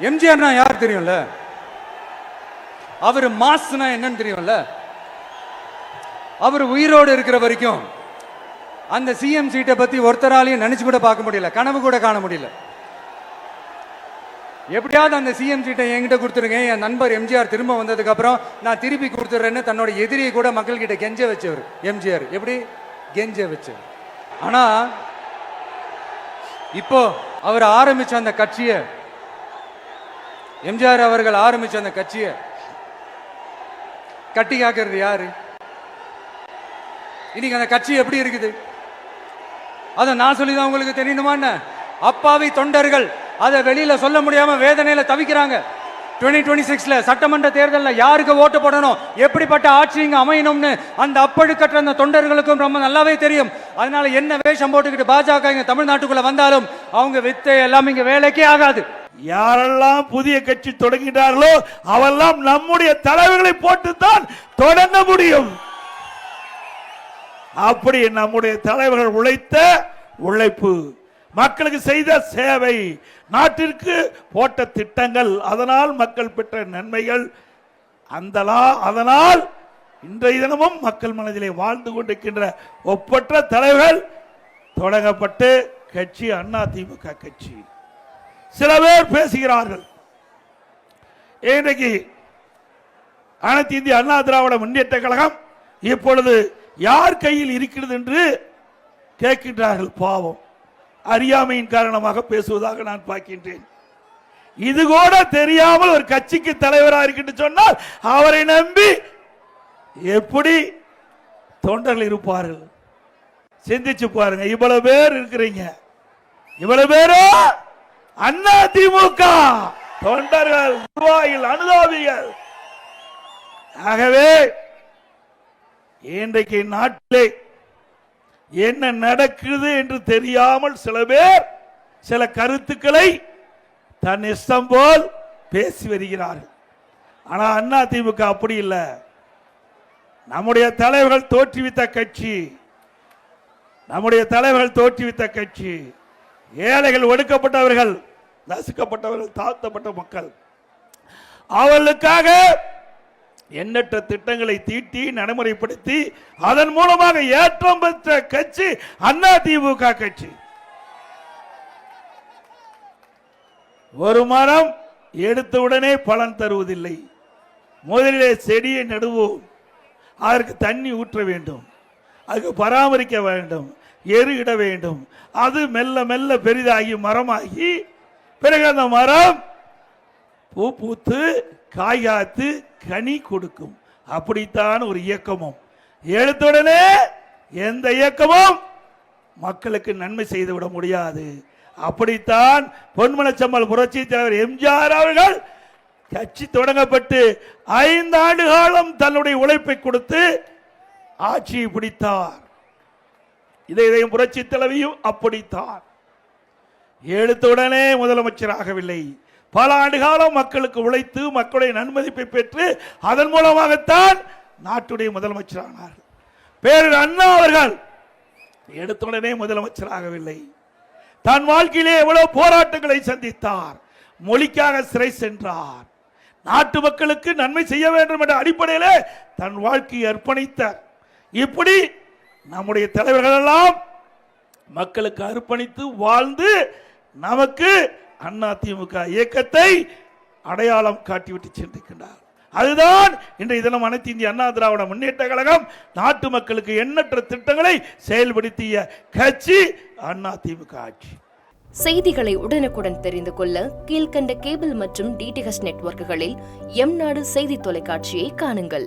எம்ஜிஆர்னா யார் தெரியும்ல? அவர் மாஸ்னா என்னன்னு தெரியும்ல? அவர் உயிரோடு இருக்கிற வரைக்கும் அந்த சிஎம் சீட்டை பத்தி ஒருத்தராலையும் நினைச்சு கூட பார்க்க முடியல கனவு கூட காண முடியல. எப்படியாவது அந்த சிஎம் சீட்டை என்கிட்ட கொடுத்துருங்க என் நண்பர் எம்ஜிஆர் திரும்ப வந்ததுக்கு அப்புறம் நான் திருப்பி கொடுத்துட்றேன்னு தன்னோட எதிரியை கூட மக்கள்கிட்ட கெஞ்ச வச்சவர் எம்ஜிஆர். எப்படி? கெஞ்ச வச்சவர். ஆனா இப்போ அவர் ஆரம்பிச்ச அந்த கட்சியை எம்ஜிஆர் அவர்கள் ஆரம்பிச்ச அந்த கட்சியை கட்டி காக்கிறது யாரு? இன்னைக்கு அந்த கட்சி எப்படி இருக்குது? அதை நான் சொல்லி தான் உங்களுக்கு தெரியணுமா என்ன? அப்பாவி தொண்டர்கள் அதை வெளியில சொல்ல முடியாம வேதனையில தவிக்கிறாங்க. 2026 டுவெண்ட்டி சிக்ஸ்ல சட்டமன்ற தேர்தலில் யாருக்கு ஓட்டு போடணும்? எப்படிப்பட்ட ஆட்சி இங்கே அமையணும்னு அந்த அப்பழுக்கற்ற அந்த தொண்டர்களுக்கும் ரொம்ப நல்லாவே தெரியும். அதனால என்ன வேஷம் போட்டுக்கிட்டு பாஜக இங்க தமிழ்நாட்டுக்குள்ள வந்தாலும் அவங்க வித்தை எல்லாம் இங்க வேலைக்கே ஆகாது. யாரெல்லாம் புதிய கட்சி தொடங்கினார்களோ அவெல்லாம் நம்முடைய தலைவர்களை போட்டுத்தான் தொடங்க முடியும். அப்படி நம்முடைய தலைவர்கள் உழைத்த உழைப்பு மக்களுக்கு செய்த சேவை நாட்டிற்கு போட்ட திட்டங்கள் அதனால் மக்கள் பெற்ற நன்மைகள் அந்தலா அதனால் இன்றைய தினமும் மக்கள் மனதிலே வாழ்ந்து கொண்டிருக்கின்ற ஒப்பற்ற தலைவர்கள் தொடங்கப்பட்டு கட்சி அண்ணா திமுக கட்சி. சில பேர் பேசுகிறார்கள். இன்றைக்கு அனைத்து இந்திய அண்ணா திராவிட முன்னேற்ற கழகம் இப்பொழுது யார் கையில் இருக்கிறது என்று கேட்கின்றார்கள் பாவம். அறியாமையின் காரணமாக பேசுவதாக நான் பார்க்கின்றேன். இது கூட தெரியாமல் ஒரு கட்சிக்கு தலைவராக இருக்கின்ற சொன்னால் அவரை நம்பி எப்படி தொண்டர்கள் இருப்பார்கள்? சிந்திச்சு பாருங்க. இவ்வளவு பேர் இருக்கிறீங்க. இவ்வளவு பேரோ அண்ணா திமுக. தொண்டர்கள் நிர்வாகிகள் அனுதாபிகள். ஆகவே இன்றைக்கு நாட்டிலே என்ன நடக்குது என்று தெரியாமல் சில பேர் சில கருத்துக்களை தன் இஷ்டம் போல் பேசி வருகிறார்கள். ஆனால் அண்ணா திமுக அப்படி இல்லை. நம்முடைய தலைவர்கள் தோற்றுவித்த கட்சி. நம்முடைய தலைவர்கள் தோற்றுவித்த கட்சி. ஏழைகள் ஒடுக்கப்பட்டவர்கள் நசுக்கப்பட்டவர்கள் தாழ்த்தப்பட்ட மக்கள். அவர்களுக்காக எண்ணற்ற திட்டங்களை தீட்டி நடைமுறைப்படுத்தி அதன் மூலமாக ஏற்றம் பெற்ற கட்சி அண்ணா திமுக கட்சி. ஒரு மரம் எடுத்த உடனே பலன் தருவதில்லை. முதலிலே செடியை நடுவோம். அதற்கு தண்ணி ஊற்ற வேண்டும். அதுக்கு பராமரிக்க வேண்டும். எரு இட வேண்டும். அது மெல்ல மெல்ல பெரிதாகி மரமாகி பிறகு அந்த மரம் பூ பூத்து காய் காத்து கனி கொடுக்கும். அப்படித்தான் ஒரு இயக்கமும். எழுத்துடனே எந்த இயக்கமும் மக்களுக்கு நன்மை செய்து விட முடியாது. அப்படித்தான் பொன்மனச்சம்மல் புரட்சி தலைவர் எம்ஜிஆர் அவர்கள் கட்சி தொடங்கப்பட்டு ஐந்து ஆண்டு காலம் தன்னுடைய உழைப்பை கொடுத்து ஆட்சியை பிடித்தார். இதை இதையும் புரட்சி தலைவியும் அப்படித்தான். எழுத்துடனே முதலமைச்சராகவில்லை. பல ஆண்டு காலம் மக்களுக்கு உழைத்து மக்களுடைய நன்மதிப்பை பெற்று அதன் மூலமாகத்தான் நாட்டுடைய முதலமைச்சரானார். பேரர் அண்ணா அவர்கள் எடுத்துடனே முதலமைச்சராகவில்லை. தன் வாழ்க்கையிலே எவ்வளவு போராட்டங்களை சந்தித்தார். மொழிக்காக சிறை சென்றார். நாட்டு மக்களுக்கு நன்மை செய்ய வேண்டும் என்ற அடிப்படையில் தன் வாழ்க்கையை அர்ப்பணித்தார். இப்படி நம்முடைய தலைவர்கள் எல்லாம் மக்களுக்கு அர்ப்பணித்து வாழ்ந்து நமக்கு அண்ணா திமுக இயக்கத்தை அடையாளம் காட்டிவிட்டு சென்றிருக்கின்றார். அதுதான் இன்றைய தினம் அனைத்து இந்திய அண்ணா திராவிட முன்னேற்ற கழகம் நாட்டு மக்களுக்கு எண்ணற்ற திட்டங்களை செயல்படுத்திய கட்சி அண்ணா திமுக ஆட்சி. செய்திகளை உடனுக்குடன் தெரிந்து கொள்ள கீழ்க்கண்ட கேபிள் மற்றும் டிடிஹெச் நெட்வொர்க்குகளில் எம் நாடு செய்தி தொலைக்காட்சியை காணுங்கள்.